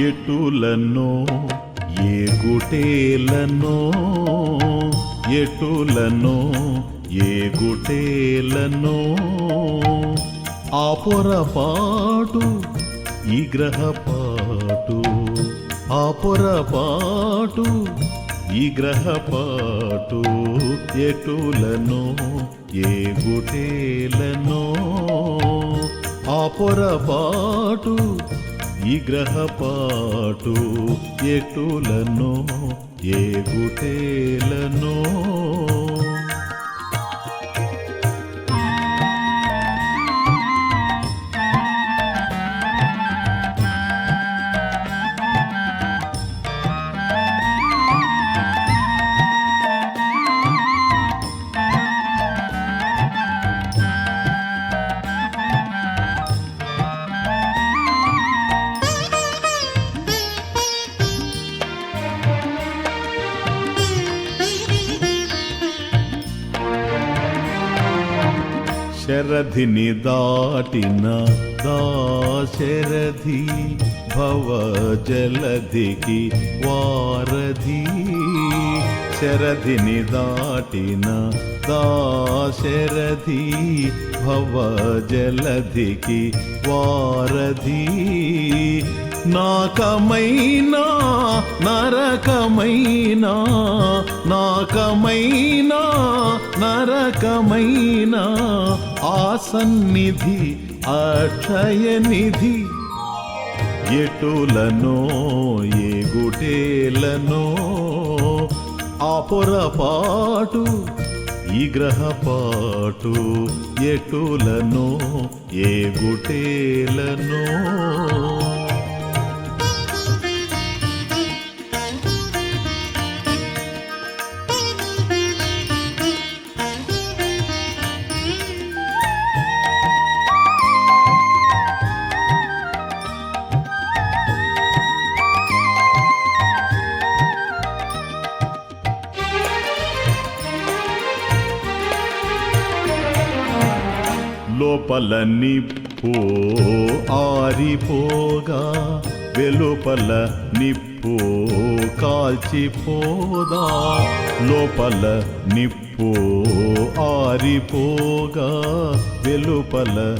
ఎటులనో ఏ గుటేలనో ఎటులనో ఏ గుటేలనో. ఆ పొరపాటు ఈ గ్రహపాటు ఆ పొరపాటు ఈ గ్రహపాటు ఎటులనో ఏ గుటేలనో. ఆ పొరపాటు ఈ గ్రహపాటు ఎటులనో ఏ గుటేలనో శరధిని దాటిన దాశరథి భవ జలధికి వారధి. శరధిని దాటిన దాశరథి భవ జలధికి వారధి. నాకమైనా నరకమైనా నాకమైనా నరకమైన ఆసన్నిధి సన్నిధి అక్షయ నిధి ఎటులనో ఏ ఆ పొరపాటు ఈ గ్రహపాటు ఎటులనో ఏ లోపల నిప్పు ఆరిపోగా వెలుపల నిప్పు కాల్చిపోదా? లోపల నిప్పు ఆరిపోగా వెలుపల